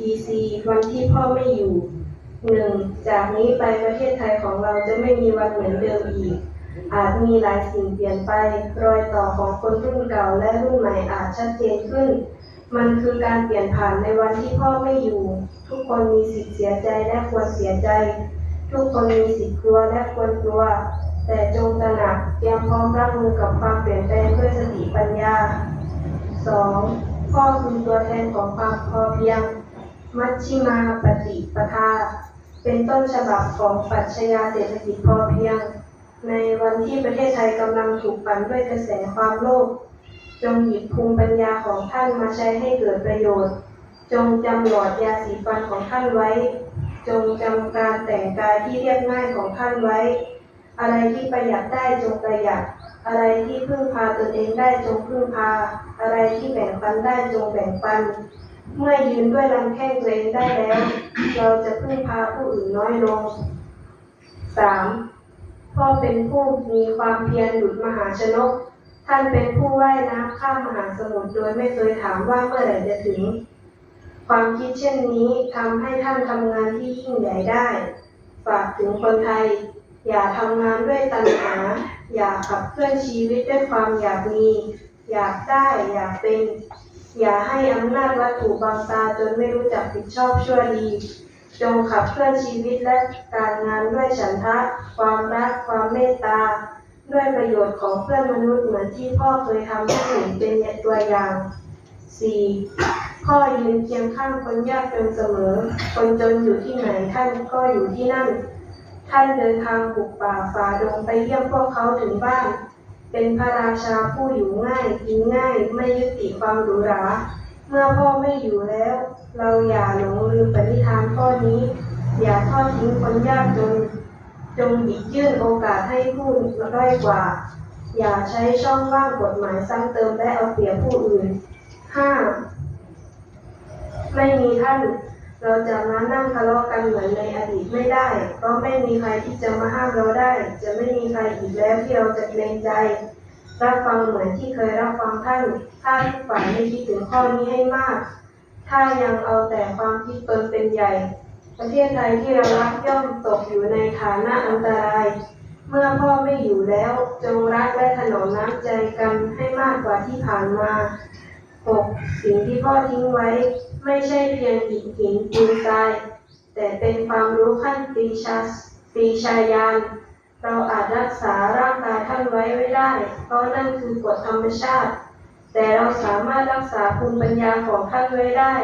EEC วันที่พ่อไม่อยู่หนึ่งจากนี้ไปประเทศไทยของเราจะไม่มีวันเหมือนเดิมอีก อาจมีหลายสิ่งเปลี่ยนไป รอยต่อของคนรุ่นเก่าและรุ่นใหม่อาจชัดเจนขึ้น มันคือการเปลี่ยนผ่านในวันที่พ่อไม่อยู่ ทุกคนมีสิทธิ์เสียใจและควรเสียใจ ทุกคนมีสิทธิ์กลัวและควรกลัว แต่จงตระหนักเตรียมพร้อมรับมือกับความเปลี่ยนแปลงด้วยสติปัญญา 2. พ่อคือตัวแทนของความพอเพียง มัชชิมาปฏิปทา เป็นต้นฉบับของปรัชญาเศรษฐกิจพอเพียง ในวันที่ประเทศไทยกำลังถูกปั่นด้วยกระแสความโลภจงหยิบภูมิปัญญาของท่านมาใช้ให้เกิดประโยชน์ จงจำหลอดยาสีฟันของท่านไว้ จงจำการแต่งกายที่เรียบง่ายของท่านไว้ อะไรที่ประหยัดได้จงประหยัด อะไรที่พึ่งพาตนเองได้จงพึ่งพา อะไรที่แบ่งปันได้จงแบ่งปัน เมื่อยืนด้วยลำแข้งตัวเองได้แล้ว เราจะพึ่งพาผู้อื่นน้อยลง 3. พ่อเป็นผู้มีความเพียรดุจมหาชนก ท่านเป็นผู้ว่ายน้ำข้ามมหาสมุทรโดยไม่เคยถามว่าเมื่อไหร่จะถึง ความคิดเช่นนี้ทำให้ท่านทำงานที่ยิ่งใหญ่ได้ ฝากถึงคนไทย อย่าทำงานด้วยตัณหา อย่าขับเคลื่อนชีวิตด้วยความอยากมี อยากได้อยากเป็น อย่าให้อำนาจวัตถุบังตาจนไม่รู้จักผิดชอบชั่วดีจงขับเคลื่อนชีวิตและการงานด้วยฉันทะ ความรัก ความเมตตา ด้วยประโยชน์ของเพื่อนมนุษย์เหมือนที่พ่อเคยทำให้เห็นเป็นตัวอย่าง 4. พ่อยืนเคียงข้างคนยากจนเสมอ คนจนอยู่ที่ไหนท่านก็อยู่ที่นั่น ท่านเดินทางบุกป่าฝ่าดงไปเยี่ยมพวกเขาถึงบ้าน เป็นพระราชาผู้อยู่ง่ายกินง่ายไม่ยึดติดความหรูหรา เมื่อพ่อไม่อยู่แล้ว เราอย่าหลงลืมปณิธานข้อนี้ อย่าทอดทิ้งคนยากจน จงหยิบยื่นโอกาสให้ผู้ด้อยกว่า อย่าใช้ช่องว่างกฎหมายซ้ำเติมและเอาเปรียบผู้อื่น 5. ไม่มีท่าน เราจะมานั่งทะเลาะกันเหมือนในอดีตไม่ได้ เพราะไม่มีใครที่จะมาห้ามเราได้ จะไม่มีใครอีกแล้วที่เราจะเกรงใจ รับฟังเหมือนที่เคยรับฟังท่าน ถ้าทุกฝ่ายไม่คิดถึงข้อนี้ให้มาก ถ้ายังเอาแต่ความคิดตนเป็นใหญ่ ประเทศไทยที่เรารักย่อมตกอยู่ในฐานะอันตราย เมื่อพ่อไม่อยู่แล้ว จงรักและถนอมน้ำใจกันให้มากกว่าที่ผ่านมา 6. สิ่งที่พ่อทิ้งไว้ ไม่ใช่เพียงหินหินปูนทราย แต่เป็นความรู้ขั้นปีชาปีชาญาณเราอาจรักษาร่างกายท่านไว้ไม่ได้ เพราะนั่นคือกฎธรรมชาติ แต่เราสามารถรักษาภูมิปัญญาของท่านไว้ได้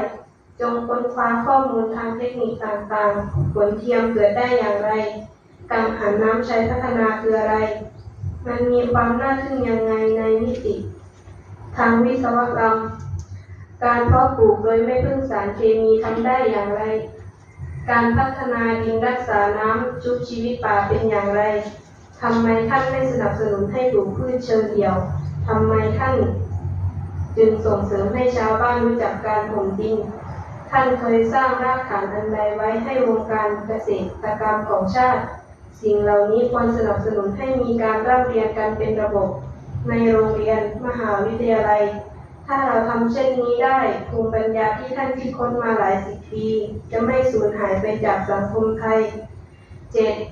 จงค้นคว้าข้อมูลทางเทคนิคต่างๆ ผลเทียมเกิดได้อย่างไรกังหันน้ำใช้พัฒนาคืออะไร มันมีความน่าทึ่งยังไงในมิติ ทางวิศวกรรม การเพาะปลูกโดยไม่พึ่งสารเคมีทำได้อย่างไร การพัฒนาดินรักษาน้ำชุบชีวิตป่าเป็นอย่างไรทำไมท่านไม่สนับสนุนให้ปลูกพืชเชิงเดี่ยวทำไมท่านจึงส่งเสริมให้ชาวบ้านรู้จักการถมดิน ท่านเคยสร้างรากฐานอันใดไว้ให้วงการเกษตรกรรมของชาติ สิ่งเหล่านี้ควรสนับสนุนให้มีการร่ำเรียนกันเป็นระบบ ในโรงเรียน มหาวิทยาลัย ถ้าเราทำเช่นนี้ได้ภูมิปัญญาที่ท่านคิดค้นมาหลายสิบปี จะไม่สูญหายไปจากสังคมไทย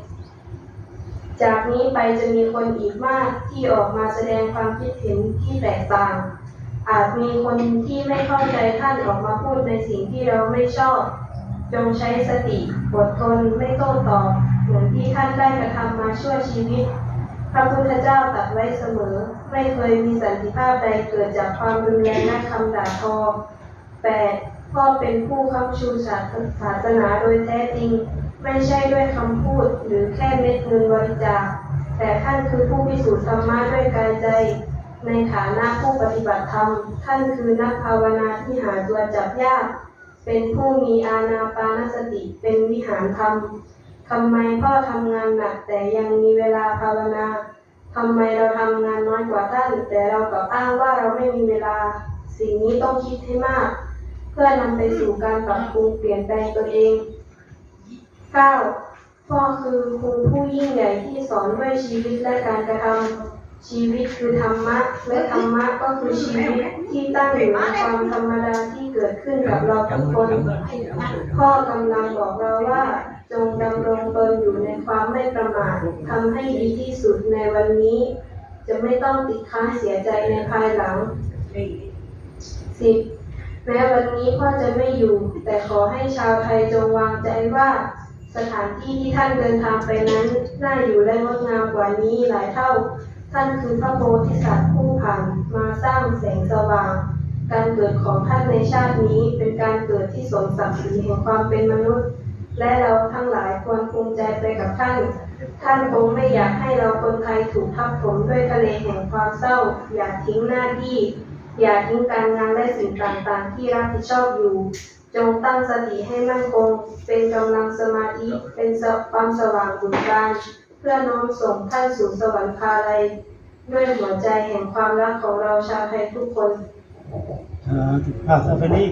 7. จากนี้ไปจะมีคนอีกมากที่ออกมาแสดงความคิดเห็นที่แตกต่าง อาจมีคนที่ไม่เข้าใจท่านออกมาพูดในสิ่งที่เราไม่ชอบ จงใช้สติอดทนไม่โต้ตอบเหมือนที่ท่านได้กระทำมาชั่วชีวิต พระพุทธเจ้าตรัสไว้เสมอ ไม่เคยมีสันติภาพใดเกิดจากความรุนแรงและคำด่าทอ 8. พ่อเป็นผู้ค้ำชูศาสนาโดยแท้จริง ไม่ใช่ด้วยคำพูดหรือแค่เม็ดเงินบริจาค แต่ท่านคือผู้พิสูจน์ธรรมะด้วยกายใจ ในฐานะผู้ปฏิบัติธรรม ท่านคือนักภาวนาที่หาตัวจับยาก เป็นผู้มีอาณาปานสติเป็นวิหารธรรม ทำไมพ่อทำงานหนักแต่ยังมีเวลาภาวนาทำไมเราทำงานน้อยกว่าท่าน แต่เรากลับอ้างว่าเราไม่มีเวลา สิ่งนี้ต้องคิดให้มาก เพื่อนำไปสู่การปรับปรุงเปลี่ยนแปลงตัวเอง 9. พ่อคือครูผู้ยิ่งใหญ่ที่สอนด้วยชีวิตและการกระทำชีวิตคือธรรมะและธรรมะก็คือชีวิตที่ตั้งอยู่ในความธรรมดาที่เกิดขึ้นกับเราทุกคน พ่อกำลังบอกเราว่า มาททำให้ดีที่สุดในวันนี้ จะไม่ต้องติดค้างเสียใจในภายหลังสิบแม้วันนี้พ่อจะไม่อยู่ แต่ขอให้ชาวไทยจงวางใจว่า สถานที่ที่ท่านเดินทางไปนั้นน่าอยู่และงดงามกว่านี้หลายเท่า ท่านคือพระโพธิสัตว์ผู้ผ่านมาสร้างแสงสว่าง การเกิดของท่านในชาตินี้เป็นการเกิดที่สมศักดิ์ศรีแห่งความเป็นมนุษย์ และเราทั้งหลายควรภูมิใจไปกับท่าน ท่านคงไม่อยากให้เราคนไทยถูกทับถมด้วยทะเลแห่งความเศร้า อย่าทิ้งหน้าที่ อย่าทิ้งการงานและสิ่งต่างๆ ที่รับผิดชอบอยู่ จงตั้งสติให้มั่นคง เป็นกำลังสมาธิ เป็นความสว่างบุญการเพื่อน้อมส่งท่านสู่สวรรคาลัยด้วยหัวใจแห่งความรักของเราชาวไทยทุกคนอ่าภาษาพนี้